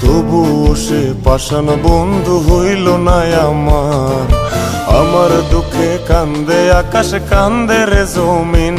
তবুও সে পাষাণ বন্ধু হইল না আমার। আমার দুঃখে কান্দে, আকাশ কান্দে রে জমিন।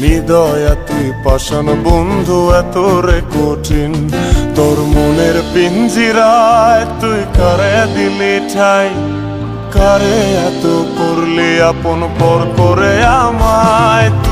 নিদয়া তুই পাষাণ বন্ধু, এত রে কঠিন। তোর মনের পিঞ্জিরায় তুই কারে দিলি ঠাই? কারে এত করলি, আপন পর করে আমায়?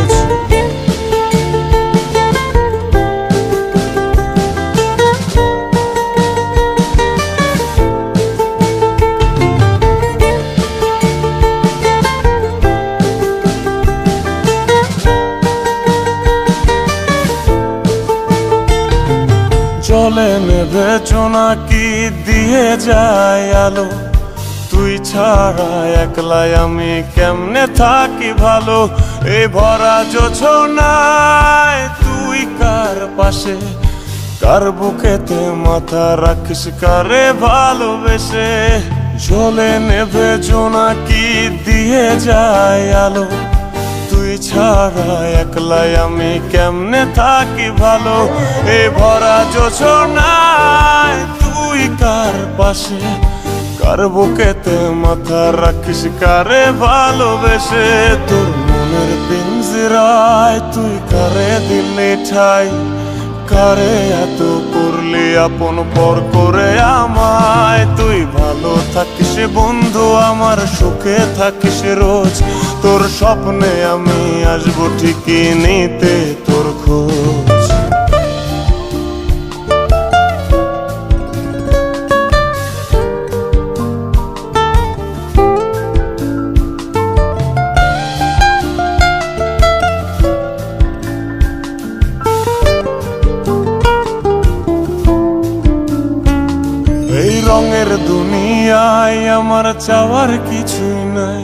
চলে নেবে জোনাকি দিয়ে যায় আলো? তুই ছাড়া একলাই আমি কেমনে থাকি ভালো? এই ভরা যোছনায় তুই কার পাশে? কার বুকেতে মাথা রাখিস, কারে ভালোবেসে? জলে নেবে জোনাকি দিয়ে যায় আলো? তুই ছাড়া একলাই আমি কেমনে থাকি ভালো? এ ভরা যোছনায় তুই কার পাশে? কার বুকেতে মাথা রাখিস, কারে ভালোবেসে? তোর মনের পিঞ্জিরায় তুই কারে দিলে ঠাই? কারে এত করলি আপন পর করে আমায়? তুই ভালো থাকিস বন্ধু, আমার সুখে থাকিস রোজ। তোর স্বপ্নে আমি আসব ঠিকই নিতে তোর খোঁজ। রঙের দুনিয়ায় আমার চাওয়ার কিছুই নাই।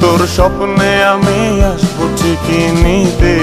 তোর স্বপ্নে আমি আসব ঠিকই নিতে।